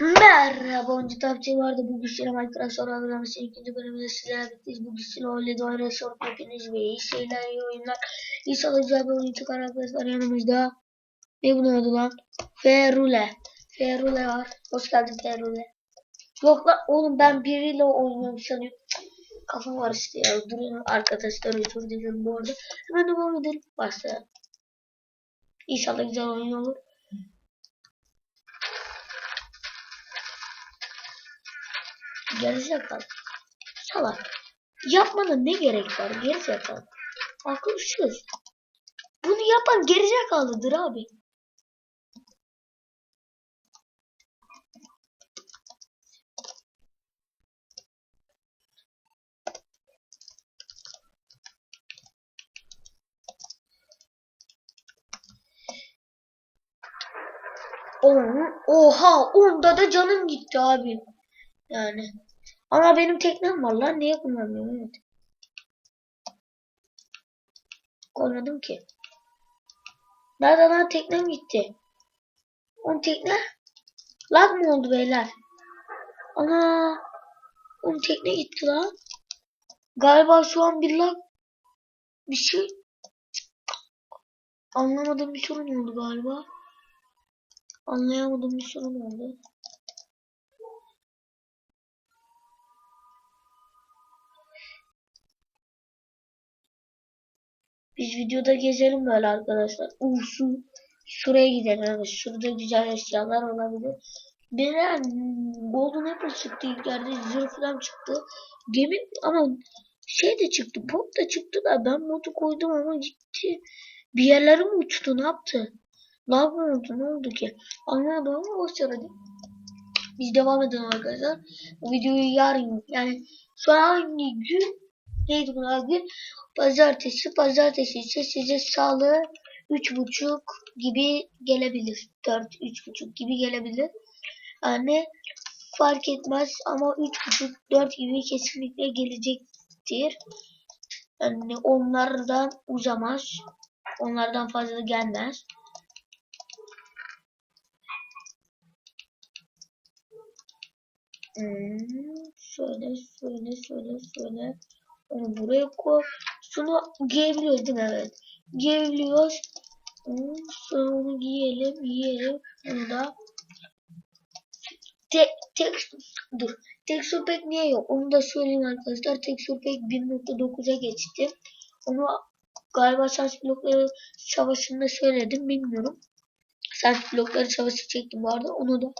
Merhaba oyuncu tavsiye vardı. Bu güçlere Minecraft sonra uygulaması ikinci bölümünde sizlerle birlikteyiz. Bu güçlü Oled oynar short hepiniz ve iyi şeyler iyi oyunlar. İnşallah güzel bir oyun çıkar arkadaşlar yanımızda. Ne bunun adı lan? Ferule. Ferule var. Hoş geldin Ferule. Yok lan oğlum ben biriyle oynuyorum sanıyorum. Kafam var işte ya. Durun arkadaşlar özür dilerim bu arada. Hemen devam edelim. Başlayalım. İnşallah güzel oyun olur. Gerizekalı. Salak. Yapmana ne gerek var gerizekalı? Akılsız. Bunu yapan gerizekalıdır abi. Oha, onda da canım gitti abi. Yani. Ama benim teknem var lan. Niye kullanmıyorum? Evet. Koymadım ki. Nerede lan teknem gitti? On tekne? Lag mı oldu beyler? Ana. On tekne gitti lan. Galiba şu an bir lag. Bir şey. Anlamadığım bir sorun oldu galiba. Anlayamadığım bir sorun oldu. Biz videoda gezelim böyle arkadaşlar. Uf şu şuraya gidelim. Şurada güzel eşyalar olabilir. Beren Golden Apple çıktı ilk yerde. Falan çıktı. Gemi ama şey de çıktı. Pop da çıktı da ben modu koydum ama gitti. Bir yerlere mi uçtu? Ne yaptı? Ne oldu? Ne oldu ki? Anlamadım ama ver hadi. Biz devam edelim arkadaşlar. Bu videoyu yarın yani şu an hangi gün neydi bu gün? Pazartesi. Pazartesi ise size salı üç buçuk gibi gelebilir. Dört, üç buçuk gibi gelebilir. Yani fark etmez ama üç buçuk, dört gibi kesinlikle gelecektir. Yani onlardan uzamaz. Onlardan fazla gelmez. Hmm, şöyle, şöyle, şöyle, şöyle. Onu buraya koy. Şunu giyebiliyoruz değil mi? Evet. Giyebiliyoruz. Sonra onu giyelim, giyelim. Onu da tek tek dur. Texture pack niye yok? Onu da söyleyeyim arkadaşlar. Texture pack 1.9'a geçti. Onu galiba Sans blokları savaşında söyledim. Bilmiyorum. Sans blokları savaşı çektim bu arada. Onu da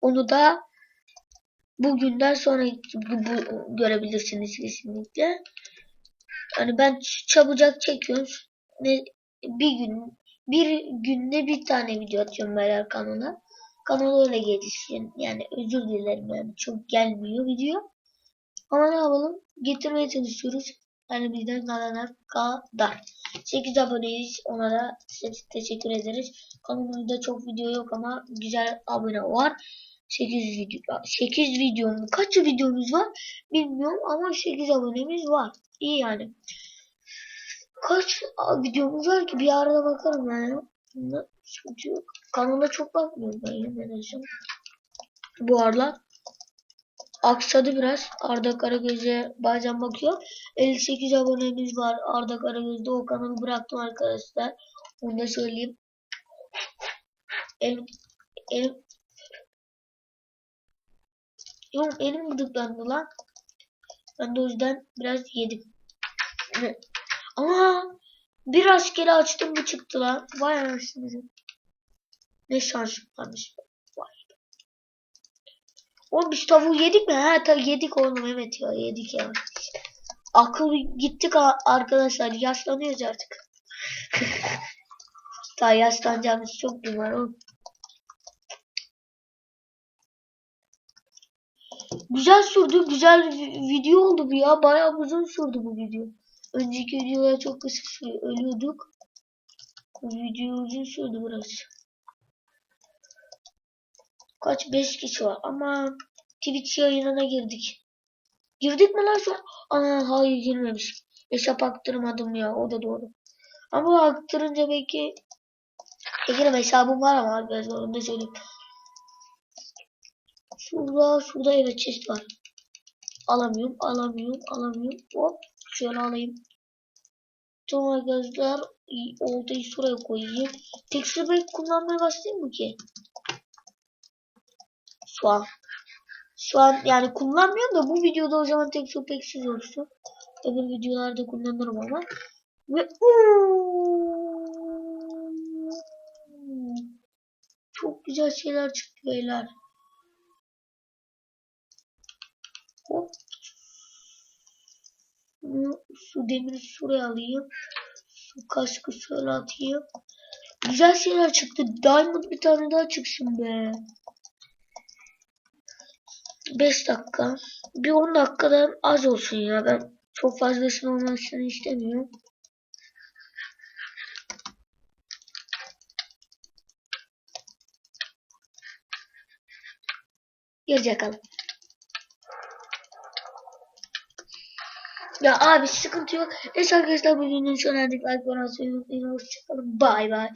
onu da bugünden sonra bu, görebilirsiniz kesinlikle. Yani ben çabucak çekiyorum. Ne, bir gün bir günde bir tane video atıyorum Meral kanala. Kanal öyle gelişsin. Yani özür dilerim yani çok gelmiyor video. Ama ne yapalım? Getirmeye çalışıyoruz. Yani bizden kalana kadar. 8 aboneyiz. Ona da teşekkür ederiz. Kanalımızda çok video yok ama güzel abone var. 8 video 8 video mu? Kaç videomuz var bilmiyorum ama 8 abonemiz var. İyi yani. Kaç videomuz var ki bir arada bakarım yani. Bunda sıkıntı yok. Kanala çok bakmıyorum ben yemin Bu aralar aksadı biraz. Arda Karagöz'e bazen bakıyor. 58 abonemiz var Arda Karagöz'de. O kanalı bıraktım arkadaşlar. Onu da söyleyeyim. Elim, elim, Yok elim gıdıklandı lan. Ben de o yüzden biraz yedim. Ama bir askeri açtım bu çıktı lan. Vay anasını. Ne şansım varmış. Vay. Oğlum biz tavuğu yedik mi? Ha tabii yedik oğlum evet ya yedik ya. Akıl gittik arkadaşlar yaşlanıyoruz artık. Daha yaşlanacağımız çok gün var oğlum. Güzel sürdü. Güzel video oldu bu ya. Bayağı uzun sürdü bu video. Önceki videolar çok kısa sürüyor. Ölüyorduk. Bu video uzun sürdü burası. Kaç? 5 kişi var. Ama Twitch yayınına girdik. Girdik mi lan şu an? Ana hayır girmemiş. Hesap aktırmadım ya. O da doğru. Ama aktırınca belki Ege'nin hesabım var ama arkadaşlar onu da söyleyeyim. Şurada, şurada evet chest var. Alamıyorum, alamıyorum, alamıyorum. Hop, şöyle alayım. Tamam arkadaşlar, oltayı şuraya koyayım. Texture pack kullanmaya başlayayım mı ki? Şu an. Şu an yani kullanmıyorum da bu videoda o zaman texture pack'siz olsun. Öbür videolarda kullanırım ama. Ve çok güzel şeyler çıktı beyler. Hop. Bunu- Şu demiri şuraya alayım. Şu kaskı şöyle atayım. Güzel şeyler çıktı. Diamond bir tane daha çıksın be. 5 dakika. Bir 10 dakikadan az olsun ya. Ben çok fazlasını olmasını istemiyorum. Gel bakalım. Ya abi sıkıntı yok. Neyse arkadaşlar bugünün sonuna geldik. Like, olmayı unutmayın. Hoşçakalın. Bay bay.